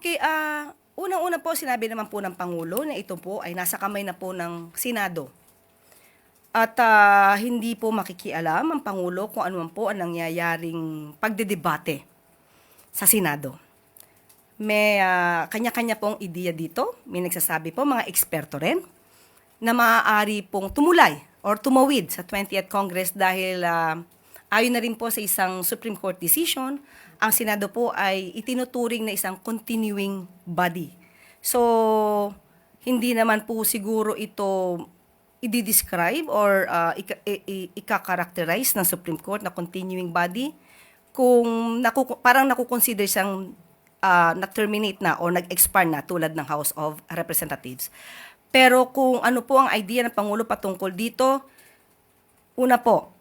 Okay, ah, unang-una po sinabi naman po ng Pangulo na ito po ay nasa kamay na po ng Senado. At ah, hindi po makikialam ang Pangulo kung ano man po ang nangyayaring pagdedebate sa Senado. May ah, kanya-kanya pong ideya dito. May nagsasabi po, mga eksperto rin, na maaari pong tumulay or tumawid sa 20th Congress dahil ah, ayon na rin po sa isang Supreme Court decision, ang Senado po ay itinuturing na isang continuing body. So, hindi naman po siguro ito i-describe or uh, ika- i- i- ika-characterize ng Supreme Court na continuing body kung naku- parang nakukonsider siyang uh, na-terminate na or nag-expire na tulad ng House of Representatives. Pero kung ano po ang idea ng Pangulo patungkol dito, una po,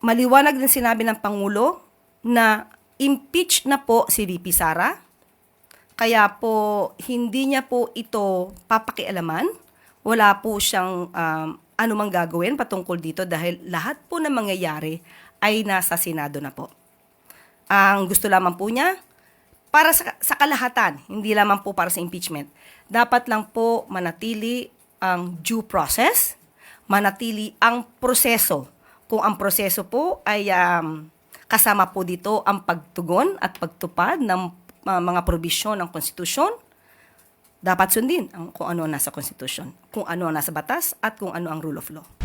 maliwanag din sinabi ng Pangulo na impeach na po si VP Sara. Kaya po, hindi niya po ito papakialaman. Wala po siyang um, anumang gagawin patungkol dito dahil lahat po na mangyayari ay nasa Senado na po. Ang gusto lamang po niya, para sa, sa kalahatan, hindi lamang po para sa impeachment, dapat lang po manatili ang due process, manatili ang proseso. Kung ang proseso po ay um, kasama po dito ang pagtugon at pagtupad ng uh, mga probisyon ng konstitusyon, dapat sundin ang kung ano nasa konstitusyon, kung ano nasa batas at kung ano ang rule of law.